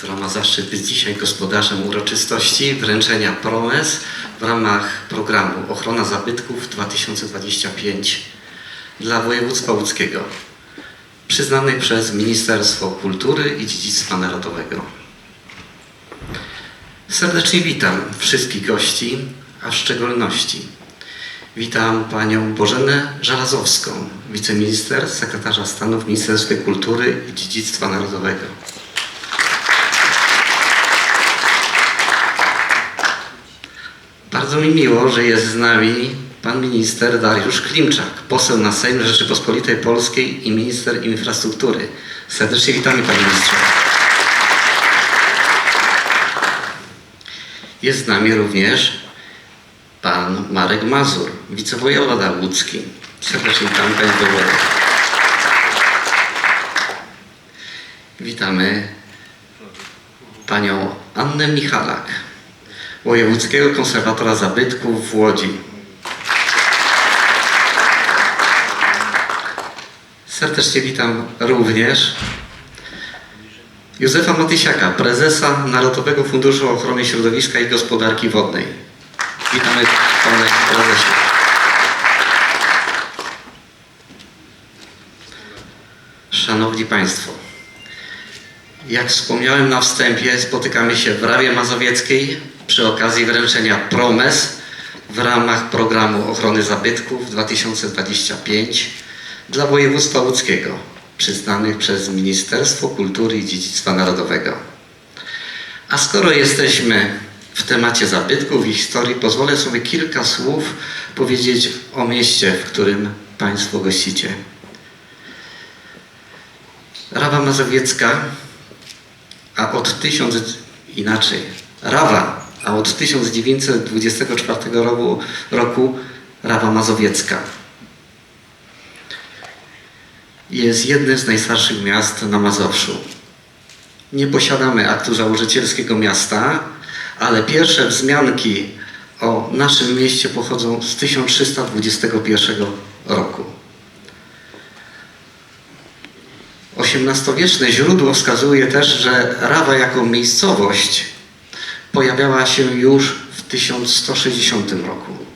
która ma zaszczyt być dzisiaj gospodarzem uroczystości wręczenia promes w ramach programu Ochrona Zabytków 2025 dla województwa łódzkiego, przyznanej przez Ministerstwo Kultury i Dziedzictwa Narodowego. Serdecznie witam wszystkich gości, a w szczególności witam panią Bożenę Żelazowską, wiceminister, sekretarza stanu w Ministerstwie Kultury i Dziedzictwa Narodowego. Bardzo mi miło, że jest z nami pan minister Dariusz Klimczak, poseł na Sejm Rzeczypospolitej Polskiej i minister infrastruktury. Serdecznie witamy panie ministrze. Jest z nami również pan Marek Mazur, wicewojewoda łódzki. Serdecznie witamy panie wojewodo. Witamy panią Annę Michalak, wojewódzkiego konserwatora zabytków w Łodzi. Serdecznie witam również Józefa Matysiaka, prezesa Narodowego Funduszu Ochrony Środowiska i Gospodarki Wodnej. Witamy panie prezesie. Szanowni Państwo, jak wspomniałem na wstępie, spotykamy się w Rawie Mazowieckiej przy okazji wręczenia promes w ramach programu ochrony zabytków 2025 dla województwa łódzkiego, przyznanych przez Ministerstwo Kultury i Dziedzictwa Narodowego. A skoro jesteśmy w temacie zabytków i historii, pozwolę sobie kilka słów powiedzieć o mieście, w którym Państwo gościcie. Rawa Mazowiecka, a od tysiąc inaczej, Rawa, a od 1924 roku, roku Rawa Mazowiecka jest jednym z najstarszych miast na Mazowszu. Nie posiadamy aktu założycielskiego miasta, ale pierwsze wzmianki o naszym mieście pochodzą z 1321 roku. XVIII-wieczne źródło wskazuje też, że Rawa jako miejscowość pojawiała się już w 1160 roku.